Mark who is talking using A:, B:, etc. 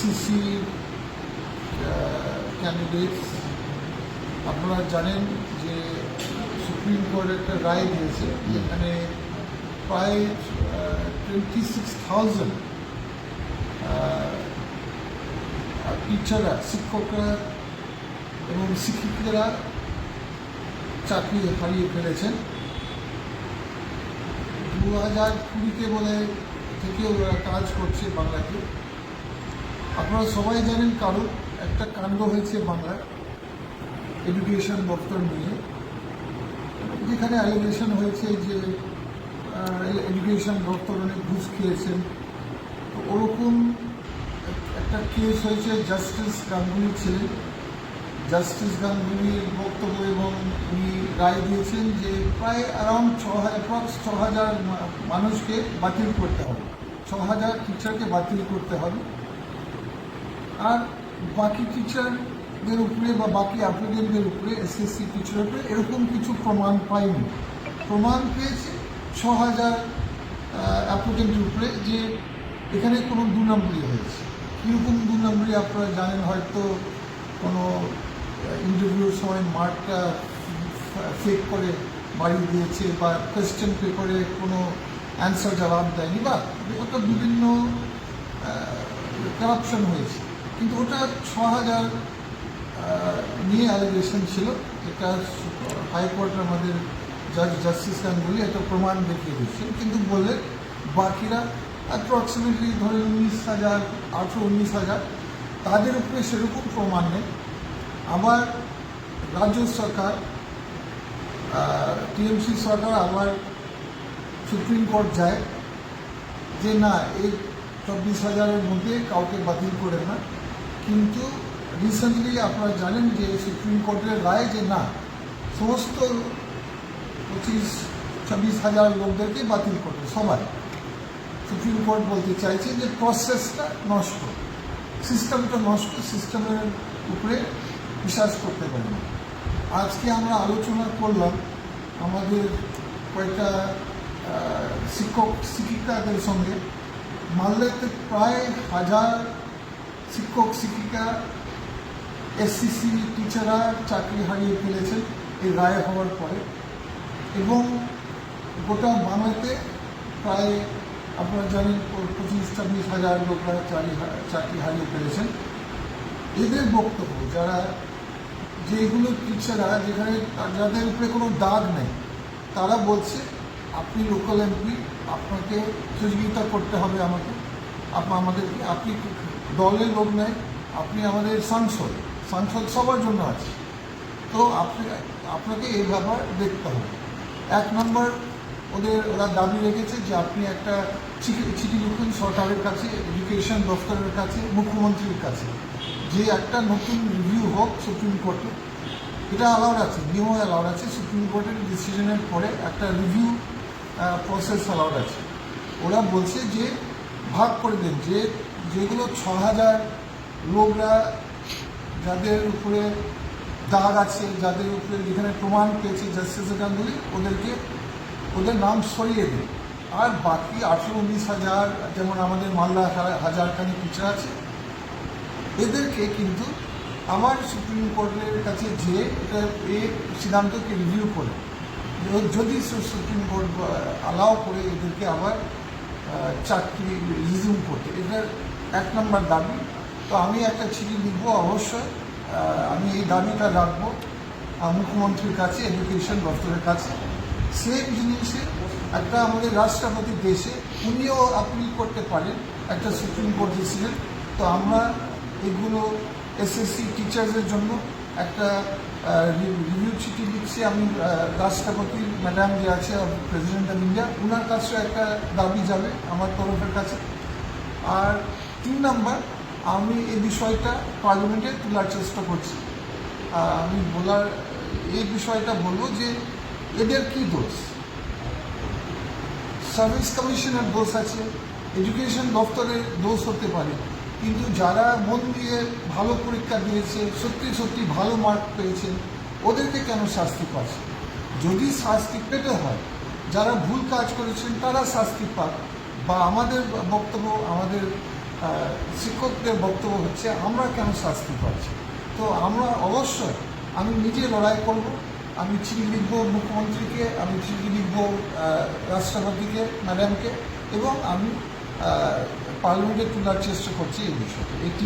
A: SSC candidates আপনারা জানেন যে সুপ্রিম কোর্ট একটা রায় দিয়েছে যেখানে প্রায় টোয়েন্টি সিক্স থাউজেন্ড টিচাররা শিক্ষকরা এবং শিক্ষিকারা চাকরি হারিয়ে ফেলেছেন। দু হাজার কুড়িতে বলে থেকে ওরা কাজ করছে বাংলাতে আপনারা সবাই জানেন কারণ একটা কাণ্ড হয়েছে বাংলার এডুকেশন দপ্তর নিয়ে। যেখানে অ্যালিগেশন হয়েছে যে এডুকেশন দপ্তর অনেক ঘুষ খেয়েছেন। তো ওরকম একটা কেস হয়েছে জাস্টিস গাঙ্গুলি ছিলেন জাস্টিস গাঙ্গুলির বক্তব্য এবং উনি রায় দিয়েছেন যে প্রায় অ্যারাউন্ড ছ অ্যাপ্রক্স ছ হাজার মানুষকে বাতিল করতে হবে। ছ হাজার টিচারকে বাতিল করতে হবে। আর বাকি টিচারদের উপরে বা বাকি অ্যাপ্লিকেন্টদের উপরে এসএসসি টিচারের উপরে এরকম কিছু প্রমাণ পাইনি প্রমাণ পেয়েছে ছ হাজার অ্যাপ্লিকেন্টের উপরে যে এখানে কোনো দু নম্বরই হয়েছে। কীরকম দু নম্বরই আপনারা জানেন হয়তো কোনো ইন্টারভিউর সময় মার্কটা ফেক করে বাড়ি দিয়েছে বা কোয়েশ্চেন পেপারে কোনো অ্যান্সার জবাব দেয়নি বা ওটা বিভিন্ন কারাপশন হয়েছে। কিন্তু ওটা ছ হাজার নিয়ে অ্যালিগেশন ছিল। এটা হাইকোর্ট আমাদের জাজ জাস্টিস গাঙ্গুলি এটা প্রমাণ দেখিয়ে দিচ্ছেন কিন্তু বললেন বাকিরা অ্যাপ্রক্সিমেটলি ধরেন উনিশ হাজার, আঠেরো, উনিশ হাজার, তাদের উপরে সেরকম প্রমাণ নেই। আবার রাজ্য সরকার টিএমসি সরকার আবার সুপ্রিম কোর্ট যায় যে না, এই চব্বিশ হাজারের মধ্যে কাউকে বাতিল করে না কিন্তু রিসেন্টলি আপনারা জানেন যে সুপ্রিম কোর্টের রায় যে না, সমস্ত পঁচিশ, ছাব্বিশ হাজার লোকদেরকে বাতিল করবে, সবাই। সুপ্রিম কোর্ট বলতে চাইছে যে প্রসেসটা নষ্ট। সিস্টেমটা নষ্ট সিস্টেমের উপরে বিশ্বাস করতে পারি না। আজকে আমরা আলোচনা করলাম আমাদের কয়েকটা শিক্ষক, শিক্ষিকাদের সঙ্গে। মালদাতে প্রায় হাজার শিক্ষক, শিক্ষিকা, এসসিসি টিচাররা চাকরি হারিয়ে ফেলেছেন এই রায় হওয়ার পরে। এবং গোটা বাংলাতে প্রায় আপনারা জানেন পঁচিশ, ছাব্বিশ হাজার লোকরা চাকরি চাকরি হারিয়ে ফেলেছেন। এদের বক্তব্য, যারা যেগুলো টিচাররা যেখানে যাদের উপরে কোনো দাগ নেই, তারা বলছে, আপনি লোকাল এমপি আপনাকে সহযোগিতা করতে হবে আমাকে। আপ- আমাদের আপনি দলের লোক নেয় আপনি আমাদের সাংসদ সাংসদ সবার জন্য আছে। তো আপনি, আপনাকে এই ব্যাপার দেখতে হবে। এক নম্বর, ওদের, ওরা দাবি রেখেছে যে আপনি একটা চিঠি লিখুন সরকারের কাছে, এডুকেশন দফতরের কাছে, মুখ্যমন্ত্রীর কাছে। যে একটা নতুন রিভিউ হোক সুপ্রিম কোর্টে, এটা অ্যালাউড আছে, নিয়মও অ্যালাউড আছে, সুপ্রিম কোর্টের ডিসিশনের পরে একটা রিভিউ প্রসেস অ্যালাউড আছে। ওরা বলছে যে, ভাগ করে দেন যে যেগুলো ছ হাজার লোকরা যাদের উপরে দাগ আছে, যাদের উপরে যেখানে প্রমাণ পেয়েছে জাস্টিস গাঙ্গুলি ওদেরকে, ওদের নাম সরিয়ে দিন। আর বাকি আঠেরো উনিশ হাজার, যেমন আমাদের মালদা হা- হাজারখানি টিচার আছে, এদেরকে কিন্তু আমার সুপ্রিম কোর্টের কাছে যে এটা এ সিদ্ধান্তকে রিভিউ করে যদি সুপ্রিম কোর্ট অ্যালাউ করে এদেরকে আবার চাকরি রিজিউম করতে, এটার এক নম্বর দাবি। তো আমি একটা চিঠি লিখব অবশ্যই। আমি এই দাবিটা রাখব মুখ্যমন্ত্রীর কাছে এডুকেশন দপ্তরের কাছে। সেম জিনিসে একটা আমাদের রাষ্ট্রপতি দেশে উনিও আপিল করতে পারেন, একটা সুপ্রিম কোর্ট ডিসিশন তো আমরা এগুলো এসএসসি টিচার্সের জন্য একটা রিভিউ চিঠি লিখছি আমি রাষ্ট্রপতি ম্যাডাম যে আছে প্রেসিডেন্ট অফ ইন্ডিয়া ওনার কাছে একটা দাবি যাবে আমার তরফের কাছে। আর তিন নাম্বার, আমি এই বিষয়টা পার্লামেন্টে তোলার চেষ্টা করছি। আমি বলার, এই বিষয়টা বলব যে এদের কি দোষ? সার্ভিস কমিশনের দোষ আছে এডুকেশন দপ্তরের দোষ হতে পারে, কিন্তু যারা মন দিয়ে ভালো পরীক্ষা দিয়েছে, সত্যি সত্যি ভালো মার্ক পেয়েছেন ওদেরকে কেন শাস্তি পাচ্ছে? যদি শাস্তি পেতে হয়, যারা ভুল কাজ করেছেন তারা শাস্তি পাক, বা আমাদের বক্তব্য, আমাদের শিক্ষকদের বক্তব্য হচ্ছে, আমরা কেন শাস্তি পাচ্ছি? তো আমরা অবশ্যই, আমি নিজে লড়াই করব। আমি চিঠি লিখব মুখ্যমন্ত্রীকে, আমি চিঠি লিখব রাষ্ট্রপতিকে, ম্যাডামকে, এবং আমি পার্লামেন্টে তোলার চেষ্টা করছি এই বিষয়টি। এটি